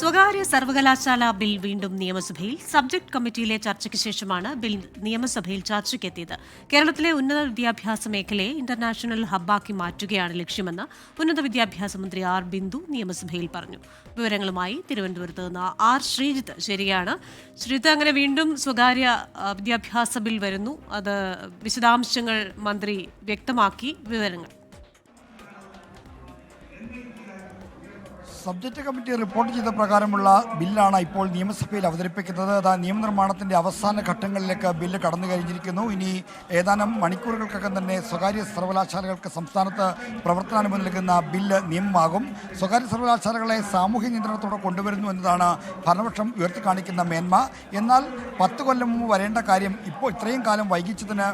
സ്വകാര്യ സർവകലാശാല ബിൽ വീണ്ടും നിയമസഭയിൽ സബ്ജക്ട് കമ്മിറ്റിയിലെ ചർച്ചയ്ക്ക് ശേഷമാണ് ബിൽ നിയമസഭയിൽ ചർച്ചയ്ക്കെത്തിയത്. കേരളത്തിലെ ഉന്നത വിദ്യാഭ്യാസ മേഖലയെ ഇന്റർനാഷണൽ ഹബ്ബാക്കി മാറ്റുകയാണ് ലക്ഷ്യമെന്ന് ഉന്നത വിദ്യാഭ്യാസ മന്ത്രി ആർ ബിന്ദു നിയമസഭയിൽ പറഞ്ഞു. വിവരങ്ങളുമായി തിരുവനന്തപുരത്ത് നിന്ന് ആർ ശ്രീജിത്ത് ശരിയാണ്. ശ്രീജിത്ത് അങ്ങനെ വീണ്ടും സ്വകാര്യ വിദ്യാഭ്യാസ ബിൽ വരുന്നു. അത് വിശദാംശങ്ങൾ മന്ത്രി വ്യക്തമാക്കി. വിവരങ്ങൾ. സബ്ജക്ട് കമ്മിറ്റി റിപ്പോർട്ട് ചെയ്ത പ്രകാരമുള്ള ബില്ലാണ് ഇപ്പോൾ നിയമസഭയിൽ അവതരിപ്പിക്കുന്നത്. അതാ നിയമനിർമ്മാണത്തിന്റെ അവസാന ഘട്ടങ്ങളിലേക്ക് ബില്ല് കടന്നു കഴിഞ്ഞിരിക്കുന്നു. ഇനി ഏതാനും മണിക്കൂറുകൾക്കകം തന്നെ സ്വകാര്യ സർവകലാശാലകൾക്ക് സംസ്ഥാനത്ത് പ്രവർത്തനാനുമതി നൽകുന്ന ബില്ല് നിയമമാകും. സ്വകാര്യ സർവകലാശാലകളെ സാമൂഹ്യ നിയന്ത്രണത്തോടെ കൊണ്ടുവരുന്നു എന്നതാണ് ഭരണപക്ഷം ഉയർത്തിക്കാണിക്കുന്ന മേന്മ. എന്നാൽ പത്ത് കൊല്ലം മുമ്പ് വരേണ്ട കാര്യം ഇപ്പോൾ ഇത്രയും കാലം വൈകിച്ചതിന്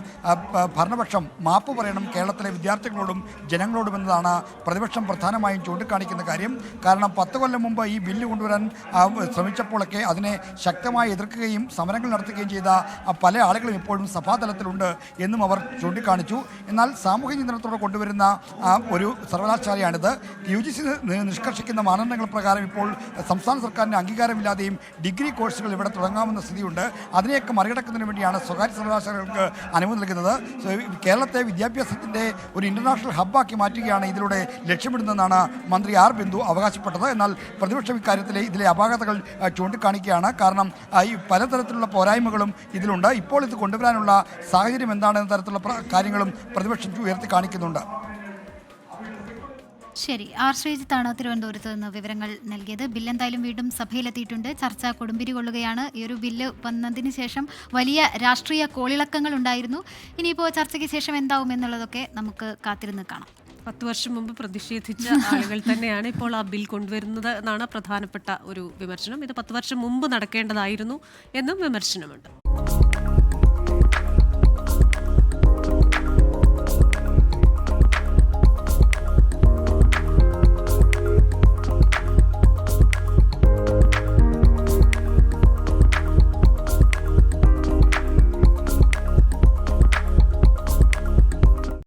ഭരണപക്ഷം മാപ്പ് പറയണം കേരളത്തിലെ വിദ്യാർത്ഥികളോടും ജനങ്ങളോടും എന്നതാണ് പ്രതിപക്ഷം പ്രധാനമായും ചൂണ്ടിക്കാണിക്കുന്ന കാര്യം. കാരണം പത്ത് കൊല്ലം മുമ്പ് ഈ ബില്ല് കൊണ്ടുവരാൻ ശ്രമിച്ചപ്പോഴൊക്കെ അതിനെ ശക്തമായി എതിർക്കുകയും സമരങ്ങൾ നടത്തുകയും ചെയ്ത പല ആളുകളും ഇപ്പോഴും സഭാതലത്തിലുണ്ട് എന്നും അവർ ചൂണ്ടിക്കാണിച്ചു. എന്നാൽ സാമൂഹ്യ നിയന്ത്രണത്തോടെ കൊണ്ടുവരുന്ന ഒരു സർവകലാശാലയാണിത്. യു ജി സി നിഷ്കർഷിക്കുന്ന മാനദണ്ഡങ്ങൾ പ്രകാരം ഇപ്പോൾ സംസ്ഥാന സർക്കാരിന് അംഗീകാരമില്ലാതെയും ഡിഗ്രി കോഴ്സുകൾ ഇവിടെ തുടങ്ങാമെന്ന സ്ഥിതിയുണ്ട്. അതിനെയൊക്കെ മറികടക്കുന്നതിന് വേണ്ടിയാണ് സ്വകാര്യ സർവകലാശാലകൾക്ക് അനുമതി നൽകുന്നത്. കേരളത്തെ വിദ്യാഭ്യാസത്തിന്റെ ഒരു ഇന്റർനാഷണൽ ഹബ്ബാക്കി മാറ്റുകയാണ് ഇതിലൂടെ ലക്ഷ്യമിടുന്നതെന്നാണ് മന്ത്രി ആർ ബിന്ദു അവകാശപ്പെട്ടത്. എന്നാൽ പ്രതിപക്ഷം ഇക്കാര്യത്തിലെ ഇതിലെ അപാകതകൾ ചൂണ്ടിക്കാണിക്കുകയാണ്. കാരണം ഈ പലതരത്തിലുള്ള പോരായ്മകളും ഇതിലുണ്ട്. ഇപ്പോൾ ഇത് കൊണ്ടുവരാനുള്ള സാഹചര്യം എന്താണെന്ന തരത്തിലുള്ള കാര്യങ്ങളും പ്രതിപക്ഷം ഉയർത്തി കാണിക്കുന്നുണ്ട്. ശരി. ആർ ശ്രീജിത്താണ് തിരുവനന്തപുരത്ത് നിന്ന് വിവരങ്ങൾ നൽകിയത്. ബില്ല് എന്തായാലും വീണ്ടും സഭയിലെത്തിയിട്ടുണ്ട്. ചർച്ച കൊടുമ്പിരി കൊള്ളുകയാണ്. ഈ ഒരു ബില്ല് വന്നതിന് ശേഷം വലിയ രാഷ്ട്രീയ കോളിളക്കങ്ങൾ ഉണ്ടായിരുന്നു. ഇനിയിപ്പോൾ ചർച്ചയ്ക്ക് ശേഷം എന്താവും എന്നുള്ളതൊക്കെ നമുക്ക് കാത്തിരുന്ന് കാണാം. പത്ത് വർഷം മുമ്പ് പ്രതിഷേധിച്ച ആളുകൾ തന്നെയാണ് ഇപ്പോൾ ആ ബിൽ കൊണ്ടുവരുന്നത് എന്നാണ് പ്രധാനപ്പെട്ട ഒരു വിമർശനം. ഇത് പത്ത് വർഷം മുമ്പ് നടക്കേണ്ടതായിരുന്നു എന്നും വിമർശനമുണ്ട്.